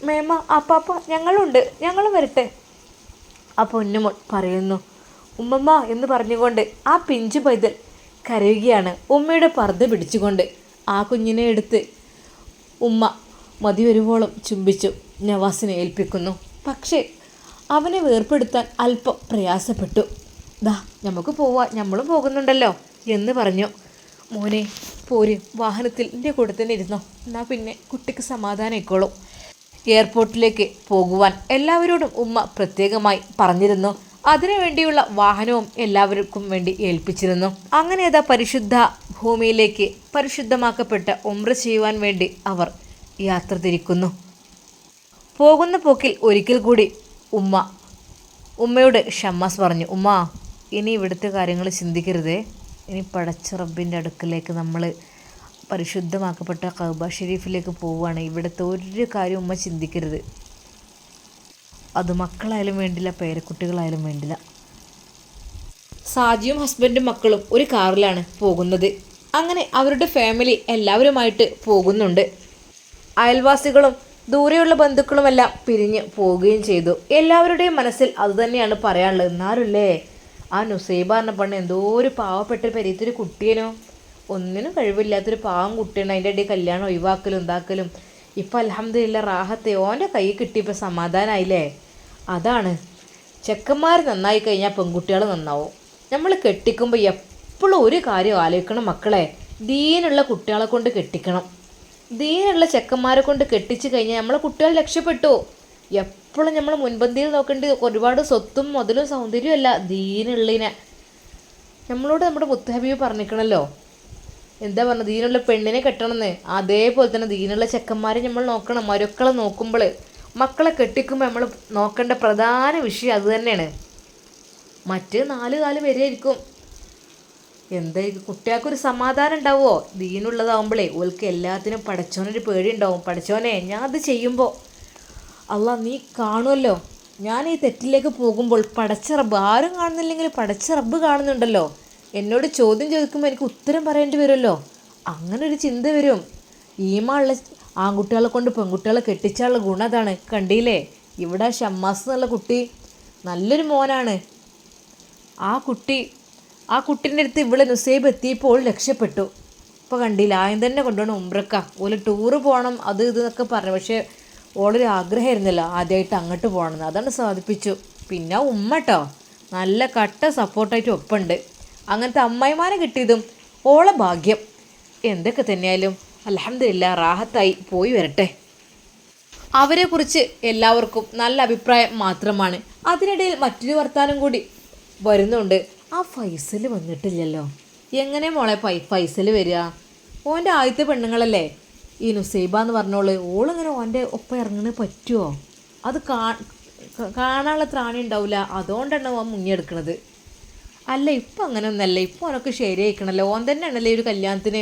മേമ അപ്പാപ്പ ഞങ്ങളുണ്ട്. ഞങ്ങൾ വരട്ടെ. ആ പൊന്നുമോൾ പറയുന്നു ഉമ്മമ്മ എന്ന് പറഞ്ഞുകൊണ്ട് ആ പിഞ്ചു പൈതൽ കരയുകയാണ്. ഉമ്മയുടെ പർദ്ദ പിടിച്ചുകൊണ്ട് ആ കുഞ്ഞിനെ എടുത്ത് ഉമ്മ മതി വരുവോളം ചുംബിച്ചു നവാസിനെ ഏൽപ്പിക്കുന്നു. പക്ഷേ അവനെ വേർപ്പെടുത്താൻ അല്പം പ്രയാസപ്പെട്ടു. ദാ നമുക്ക് പോവാ നമ്മളും പോകുന്നുണ്ടല്ലോ എന്ന് പറഞ്ഞു. മോനെ പോര് വാഹനത്തിൽ എന്റെ കൂടെ തന്നെ ഇരുന്നോ. എന്നാൽ പിന്നെ കുട്ടിക്ക് സമാധാനം ഇക്കോളൂ എയർപോർട്ടിലേക്ക് പോകുവാൻ എല്ലാവരോടും ഉമ്മ പ്രത്യേകമായി പറഞ്ഞിരുന്നു. അതിനുവേണ്ടിയുള്ള വാഹനവും എല്ലാവർക്കും വേണ്ടി ഏൽപ്പിച്ചിരുന്നു. അങ്ങനെ അതാ പരിശുദ്ധ ഭൂമിയിലേക്ക് പരിശുദ്ധമാക്കപ്പെട്ട ഉമ്ര ചെയ്യുവാൻ വേണ്ടി അവർ യാത്ര തിരിക്കുന്നു. പോകുന്ന പോക്കിൽ ഒരിക്കൽ കൂടി ഉമ്മ ഉമ്മയോട് ഷമ്മാസ് പറഞ്ഞു ഉമ്മ ഇനി ഇവിടുത്തെ കാര്യങ്ങൾ ചിന്തിക്കരുതേ. ഇനി പടച്ച റബ്ബിന്റെ അടുക്കിലേക്ക് നമ്മൾ പരിശുദ്ധമാക്കപ്പെട്ട കൗബ ഷെരീഫിലേക്ക് പോവുകയാണ്. ഇവിടുത്തെ ഒരു കാര്യം ഉമ്മ ചിന്തിക്കരുത്. അത് മക്കളായാലും വേണ്ടില്ല പേരക്കുട്ടികളായാലും വേണ്ടില്ല. സാജിയും ഹസ്ബൻഡും മക്കളും ഒരു കാറിലാണ് പോകുന്നത്. അങ്ങനെ അവരുടെ ഫാമിലി എല്ലാവരുമായിട്ട് പോകുന്നുണ്ട്. അയൽവാസികളും ദൂരെയുള്ള ബന്ധുക്കളുമെല്ലാം പിരിഞ്ഞ് പോവുകയും ചെയ്തു. എല്ലാവരുടെയും മനസ്സിൽ അതുതന്നെയാണ് പറയാനുള്ളത്. എന്നാലല്ലേ ആ നുസൈബ എന്ന പണ്ട് എന്തോ ഒരു പാവപ്പെട്ട പെരീത്തൊരു കുട്ടിയനോ? ഒന്നിനും കഴിവില്ലാത്തൊരു പാവം കുട്ടിയാണ്. അതിന്റെ ഇടയിൽ കല്യാണം ഒഴിവാക്കലും ഉണ്ടാക്കലും ഇപ്പം അലഹമ്മദില്ല റാഹത്തെ ഓന്റെ കൈ കിട്ടിയപ്പോൾ സമാധാനമായില്ലേ അതാണ്. ചെക്കന്മാർ നന്നായി കഴിഞ്ഞാൽ പെൺകുട്ടികൾ നന്നാവും. നമ്മൾ കെട്ടിക്കുമ്പോൾ എപ്പോഴും ഒരു കാര്യം ആലോചിക്കണം മക്കളെ. ദീനുള്ള കുട്ടികളെ കൊണ്ട് കെട്ടിക്കണം. ദീനുള്ള ചെക്കന്മാരെ കൊണ്ട് കെട്ടിച്ച് കഴിഞ്ഞാൽ നമ്മളെ കുട്ടികൾ രക്ഷപ്പെട്ടു. എപ്പോഴും നമ്മൾ മുൻപന്തിയിൽ നോക്കേണ്ടത് ഒരുപാട് സ്വത്തും മുതലും സൗന്ദര്യവും അല്ല ദീനുള്ളതിനെ. നമ്മളോട് നമ്മുടെ മുത്തഹബീബ് പറഞ്ഞിരിക്കണല്ലോ എന്താ പറഞ്ഞത്? ദീനുള്ള പെണ്ണിനെ കെട്ടണമെന്ന്. അതേപോലെ തന്നെ ദീനുള്ള ചെക്കന്മാരെ നമ്മൾ നോക്കണം. മരുക്കളെ നോക്കുമ്പോൾ മക്കളെ കെട്ടിക്കുമ്പോൾ നമ്മൾ നോക്കേണ്ട പ്രധാന വിഷയം അത് തന്നെയാണ്. മറ്റ് നാല് കാൽ വരെയായിരിക്കും. എന്തായിരിക്കും കുട്ടികൾക്കൊരു സമാധാനം ഉണ്ടാവുമോ ദീനുള്ളതാവുമ്പോഴേ ഓൽക്ക് എല്ലാത്തിനും പടച്ചോനൊരു പേടി ഉണ്ടാവും പടച്ചോനെ ഞാൻ അത് ചെയ്യുമ്പോൾ അല്ല നീ കാണുമല്ലോ ഞാൻ ഈ തെറ്റിലേക്ക് പോകുമ്പോൾ പടച്ച റബ്ബ് ആരും കാണുന്നില്ലെങ്കിൽ പടച്ച റബ്ബ് കാണുന്നുണ്ടല്ലോ. എന്നോട് ചോദ്യം ചോദിക്കുമ്പോൾ എനിക്ക് ഉത്തരം പറയേണ്ടി വരുമല്ലോ. അങ്ങനെ ഒരു ചിന്ത വരും. ഈമുള്ള ആൺകുട്ടികളെ കൊണ്ട് പെൺകുട്ടികളെ കെട്ടിച്ചാലുള്ള ഗുണം അതാണ്. കണ്ടില്ലേ? ഇവിടെ ഷമ്മാസ് എന്നുള്ള കുട്ടി നല്ലൊരു മോനാണ്. ആ കുട്ടി ആ കുട്ടീന്റെ അടുത്ത് ഇവിടെ നുസൈബ് എത്തിയപ്പോൾ രക്ഷപ്പെട്ടു. ഇപ്പോൾ കണ്ടില്ല? ആയം തന്നെ കൊണ്ടുപോകണം ഉമ്രക്ക ഓൽ ടൂറ് പോകണം അത് ഇത് എന്നൊക്കെ പറഞ്ഞു. പക്ഷേ ഓളൊരു ആഗ്രഹമായിരുന്നല്ലോ ആദ്യമായിട്ട് അങ്ങോട്ട് പോകണമെന്ന്. അതാണ് സാധിപ്പിച്ചു. പിന്നെ ഉമ്മ കേട്ടോ നല്ല കട്ട സപ്പോർട്ടായിട്ട് ഒപ്പുണ്ട് അങ്ങനത്തെ അമ്മായിമാരെ കിട്ടിയതും ഓളെ ഭാഗ്യം. എന്തൊക്കെ തന്നെയായാലും അലഹമില്ല റാഹത്തായി പോയി വരട്ടെ. അവരെക്കുറിച്ച് എല്ലാവർക്കും നല്ല അഭിപ്രായം മാത്രമാണ്. അതിനിടയിൽ മറ്റൊരു വർത്താനം കൂടി വരുന്നുണ്ട്. ആ ഫൈസൽ വന്നിട്ടില്ലല്ലോ. എങ്ങനെ മോളെ ഫൈ ഫൈസൽ വരിക? ഓന്റെ ആദ്യത്തെ പെണ്ണുങ്ങളല്ലേ? ഈ നുസൈബ എന്ന് പറഞ്ഞോൾ ഓളിങ്ങനെ ഓന്റെ ഒപ്പം ഇറങ്ങണ പറ്റുമോ അത് കാണാനുള്ള ത്രാണി ഉണ്ടാവില്ല അതുകൊണ്ടാണ് ഓൻ മുങ്ങിയെടുക്കണത്. അല്ല ഇപ്പം അങ്ങനെ ഒന്നല്ല ഇപ്പം അവനൊക്കെ ശരിയായിക്കണല്ലോ. ഓൻ തന്നെയാണല്ലേ ഒരു കല്യാണത്തിന്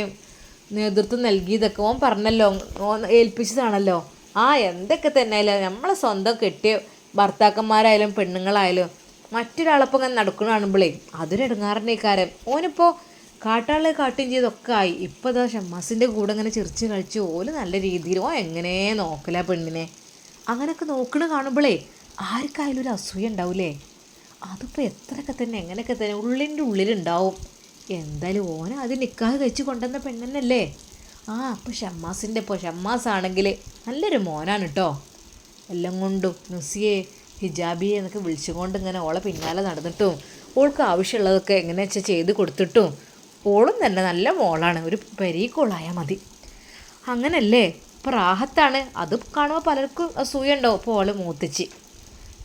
നേതൃത്വം നൽകിയതൊക്കെ. ഓൻ പറഞ്ഞല്ലോ ഓൻ ഏൽപ്പിച്ചതാണല്ലോ. ആ എന്തൊക്കെ തന്നെ ആയാലും നമ്മളെ സ്വന്തം കെട്ടിയ ഭർത്താക്കന്മാരായാലും പെണ്ണുങ്ങളായാലും മറ്റൊരാളപ്പം അങ്ങനെ നടക്കണ കാണുമ്പോഴേ അതൊരു കാര്യം ഓനിപ്പോൾ കാട്ടാളെ കാട്ടും ചെയ്തൊക്കെ ആയി. ഇപ്പോൾ അതാ ഷമ്മാസിന്റെ കൂടെ അങ്ങനെ ചിരിച്ച് കളിച്ച് ഓൽ നല്ല രീതിയിൽ ഓ എങ്ങനെ നോക്കല പെണ്ണിനെ. അങ്ങനെയൊക്കെ നോക്കണ കാണുമ്പോഴേ ആർക്കായാലും ഒരു അസൂയ ഉണ്ടാവില്ലേ അതിപ്പോൾ എത്രയൊക്കെ തന്നെ എങ്ങനെയൊക്കെ തന്നെ ഉള്ളിന്റെ ഉള്ളിലുണ്ടാവും. എന്തായാലും ഓന അത് നിക്കാഹ് കഴിച്ച് കൊണ്ടുവന്ന പെണ്ണെന്നല്ലേ? ആ അപ്പോൾ ഷമ്മാസിന്റെ ഇപ്പോൾ ഷമ്മാസ് ആണെങ്കിൽ നല്ലൊരു മോനാണ് കേട്ടോ എല്ലാം കൊണ്ടും നുസിയെ ഹിജാബിയെ എന്നൊക്കെ വിളിച്ചുകൊണ്ട് ഇങ്ങനെ ഓളെ പിന്നാലെ നടന്നിട്ടും ഓൾക്ക് ആവശ്യമുള്ളതൊക്കെ എങ്ങനെ വെച്ചാൽ ചെയ്ത് കൊടുത്തിട്ടും ഓളും തന്നെ നല്ല മോളാണ്. ഒരു പെരീക്കോളായാൽ മതി. അങ്ങനല്ലേ? ഇപ്പോൾ റാഹത്താണ്. അത് കാണുമ്പോൾ പലർക്കും അസൂയ ഇപ്പോൾ ഓളെ മൂത്തിച്ച്.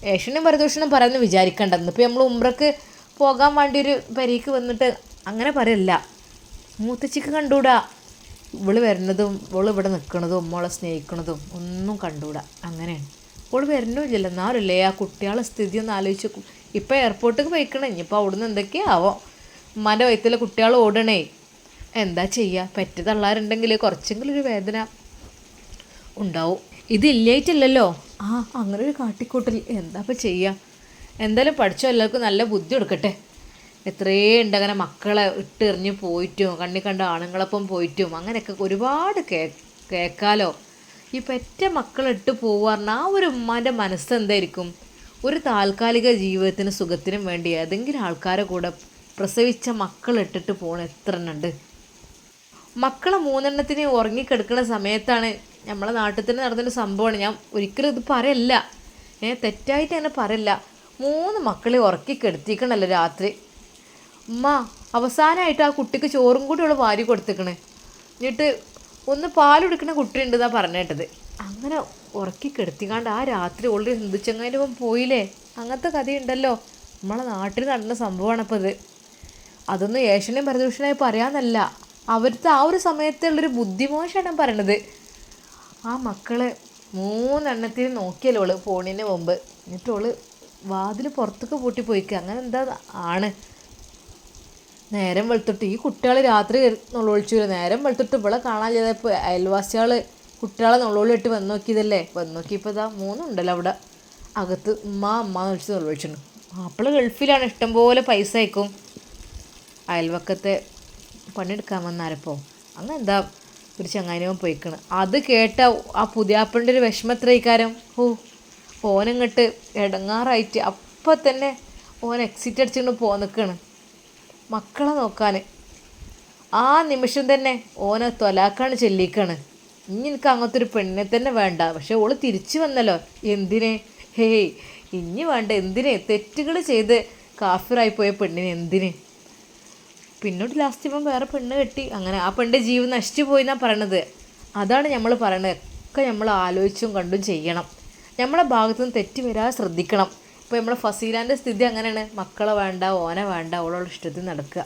ഏഷ്യനും പരദൂഷണം പറയുന്നു വിചാരിക്കണ്ടെന്ന് ഇപ്പോൾ നമ്മൾ ഉമ്രക്ക് പോകാൻ വേണ്ടി ഒരു പരീക്ക് വന്നിട്ട് അങ്ങനെ പറയല്ല. മൂത്തച്ചിക്ക് കണ്ടൂടാ. ഇവൾ വരുന്നതും ഇവൾ ഇവിടെ നിൽക്കുന്നതും മോളെ സ്നേഹിക്കുന്നതും ഒന്നും കണ്ടൂടാ. അങ്ങനെയാണ്. ഇവൾ വരുന്നില്ലല്ലോ എന്നാലല്ലേ ആ കുട്ടികളെ സ്ഥിതി ഒന്ന് ആലോചിച്ച് ഇപ്പോൾ ഇപ്പം എയർപോർട്ടിൽ പോയിക്കണേ. ഇനിയിപ്പോൾ അവിടുന്ന് എന്തൊക്കെയാവോ ഉമ്മാന്റെ വയറ്റിലെ കുട്ടികൾ ഓടണേ. എന്താ ചെയ്യുക പെറ്റ് തള്ളാറുണ്ടെങ്കിൽ കുറച്ചെങ്കിലും ഒരു വേദന ഉണ്ടാവും. ഇതില്ലായിട്ടില്ലല്ലോ ആ അങ്ങനെ ഒരു കാട്ടിക്കൂട്ടൽ. എന്താ ഇപ്പം ചെയ്യുക എന്തായാലും പഠിച്ചോ? എല്ലാവർക്കും നല്ല ബുദ്ധി കൊടുക്കട്ടെ. എത്രയേ ഉണ്ട് അങ്ങനെ മക്കളെ ഇട്ടെറിഞ്ഞ് പോയിട്ടും കണ്ണി കണ്ട ആണുങ്ങളൊപ്പം പോയിട്ടും അങ്ങനെയൊക്കെ ഒരുപാട് കേ കേൾക്കാലോ ഈ പെറ്റ മക്കളിട്ട് പോകുക പറഞ്ഞാൽ ആ ഒരു ഉമ്മാന്റെ മനസ്സെന്തായിരിക്കും ഒരു താൽക്കാലിക ജീവിതത്തിന് സുഖത്തിനും വേണ്ടി ഏതെങ്കിലും ആൾക്കാരെ കൂടെ പ്രസവിച്ച മക്കളിട്ടിട്ട് പോകണ എത്ര എണ്ണുണ്ട് മക്കളെ മൂന്നെണ്ണത്തിന് ഉറങ്ങിക്കിടക്കുന്ന സമയത്താണ് നമ്മളെ നാട്ടിൽ തന്നെ നടന്നൊരു സംഭവമാണ്. ഞാൻ ഒരിക്കലും ഇത് പറയല്ല. ഏ തെറ്റായിട്ട് തന്നെ പറയല്ല. മൂന്ന് മക്കളെ ഉറക്കി കെടുത്തിക്കണല്ലോ രാത്രി. ഉമ്മ അവസാനമായിട്ട് ആ കുട്ടിക്ക് ചോറും കൂടി അവൾ വാരി കൊടുത്തിക്കണേ. എന്നിട്ട് ഒന്ന് പാലുടിക്കണ കുട്ടി ഉണ്ടെന്നാ പറഞ്ഞേട്ടത് അങ്ങനെ ഉറക്കി കെടുത്തിക്കാണ്ട് ആ രാത്രി ഓൾറെഡി ഹിന്ദുച്ചങ്ങാന്റെ പോയില്ലേ? അങ്ങനത്തെ കഥയുണ്ടല്ലോ. നമ്മളെ നാട്ടിൽ നടന്ന സംഭവമാണ് അപ്പോൾ ഇത്. അതൊന്നും ഏഷ്യനെയും പരദൂഷനായി പറയാമെന്നല്ല അവരുടെ ആ ഒരു സമയത്തുള്ളൊരു ബുദ്ധിമോശമാണ് പറയണത്. ആ മക്കളെ മൂന്നെണ്ണത്തിന് നോക്കിയല്ലോ ഓൾ ഫോണിന് മുമ്പ്. എന്നിട്ട് ഓൾ വാതിൽ പുറത്തൊക്കെ പൂട്ടി പോയിക്കുക അങ്ങനെ എന്താ ആണ്. നേരം വെളുത്തിട്ട് ഈ കുട്ടികൾ രാത്രി നുള്ളൊളിച്ചു നേരം വെളുത്തിട്ട് ഇവിടെ കാണാൻ ചെയ്തപ്പോൾ അയൽവാസികൾ കുട്ടികളെ നുള്ളൊളിയിട്ട് വന്ന് നോക്കിയതല്ലേ? വന്ന് നോക്കിയപ്പോൾ ഇതാ മൂന്നുണ്ടല്ലോ അവിടെ. അകത്ത് ഉമ്മ അമ്മ എന്ന് വിളിച്ച് നുള്ളൊളിച്ചിട്ടുണ്ട് മാപ്പിള ഗൾഫിലാണ്. ഇഷ്ടംപോലെ പൈസ അയക്കും. അയൽവക്കത്തെ പണിയെടുക്കാൻ വന്നാലപ്പോൾ അങ്ങനെ എന്താ ഒരു ചങ്ങാനവും പോയിക്കണ്. അത് കേട്ട ആ പുതിയാപ്പിളിന്റെ ഒരു വിഷമത്രയിക്കാരം ഓ ഓനങ്ങട്ട് ഇടങ്ങാറായിട്ട് അപ്പം തന്നെ ഓൻ എക്സിറ്റ് അടിച്ചുകൊണ്ട് പോ നിൽക്കണ് മക്കളെ നോക്കാൻ ആ നിമിഷം തന്നെ ഓനെ തൊലാക്കാണ് ചെല്ലിക്കാണ്. ഇനി എനിക്ക് അങ്ങനത്തെ ഒരു പെണ്ണിനെ തന്നെ വേണ്ട. പക്ഷെ ഓൾ തിരിച്ചു വന്നല്ലോ. എന്തിനെ? ഹേയ് ഇനി വേണ്ട എന്തിനെ? തെറ്റുകൾ ചെയ്ത് കാഫിറായി പോയ പെണ്ണിനെ എന്തിന്? പിന്നോട്ട് ലാസ്റ്റ് ഇപ്പം വേറെ പെണ്ണ് കെട്ടി. അങ്ങനെ ആ പെണ്ണിന്റെ ജീവൻ നശിച്ചു പോയി എന്നാണ് പറയണത്. അതാണ് നമ്മൾ പറയണത്. ഒക്കെ നമ്മൾ ആലോചിച്ചും കണ്ടും ചെയ്യണം. നമ്മളെ ഭാഗത്തു നിന്ന് തെറ്റ് വരാതെ ശ്രദ്ധിക്കണം. ഇപ്പോൾ നമ്മളെ ഫസീലാന്റെ സ്ഥിതി അങ്ങനെയാണ്. മക്കളെ വേണ്ട ഓനെ വേണ്ട അവളുള്ള ഇഷ്ടത്തിൽ നടക്കുക.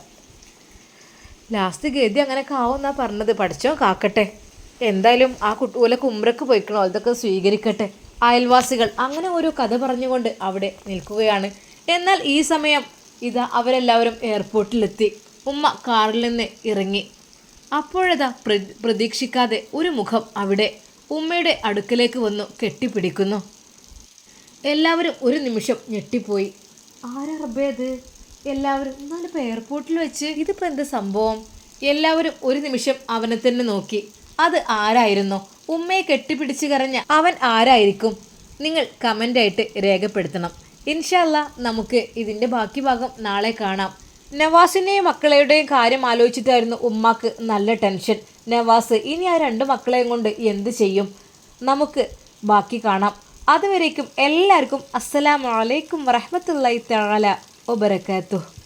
ലാസ്റ്റ് ഗതി അങ്ങനെയൊക്കെ ആവുമെന്നാണ് പറഞ്ഞത്. പഠിച്ചോ കാക്കട്ടെ. എന്തായാലും ആ കുട്ടി ഓലെ കുമ്രക്ക് പോയിക്കണോ? അതൊക്കെ സ്വീകരിക്കട്ടെ. അയൽവാസികൾ അങ്ങനെ ഓരോ കഥ പറഞ്ഞുകൊണ്ട് അവിടെ നിൽക്കുകയാണ്. എന്നാൽ ഈ സമയം ഇതാ അവരെല്ലാവരും എയർപോർട്ടിലെത്തി ഉമ്മ കാറിൽ നിന്ന് ഇറങ്ങി. അപ്പോഴതാ പ്ര- പ്രതീക്ഷിക്കാതെ ഒരു മുഖം അവിടെ ഉമ്മയുടെ അടുക്കലേക്ക് വന്നു കെട്ടിപ്പിടിക്കുന്നു. എല്ലാവരും ഒരു നിമിഷം ഞെട്ടിപ്പോയി. ആരാ അത് എല്ലാവരും എന്നാലിപ്പോൾ എയർപോർട്ടിൽ വെച്ച് ഇതിപ്പോൾ എന്ത് സംഭവം? എല്ലാവരും ഒരു നിമിഷം അവനെ തന്നെ നോക്കി. അത് ആരായിരുന്നു? ഉമ്മയെ കെട്ടിപ്പിടിച്ച് കരഞ്ഞ അവൻ ആരായിരിക്കും? നിങ്ങൾ കമന്റായിട്ട് രേഖപ്പെടുത്തണം. ഇൻഷല്ല നമുക്ക് ഇതിന്റെ ബാക്കി ഭാഗം നാളെ കാണാം. നവാസിന്റെയും മക്കളെയുടെയും കാര്യം ആലോചിച്ചിട്ടായിരുന്നു ഉമ്മാക്ക് നല്ല ടെൻഷൻ. നവാസ് ഇനി ആ രണ്ട് മക്കളെയും കൊണ്ട് എന്ത് ചെയ്യും? നമുക്ക് ബാക്കി കാണാം. അതുവരേക്കും എല്ലാവർക്കും അസ്സലാമു അലൈക്കും വറഹ്മത്തുള്ളാഹി തആല വബറകാതുഹു.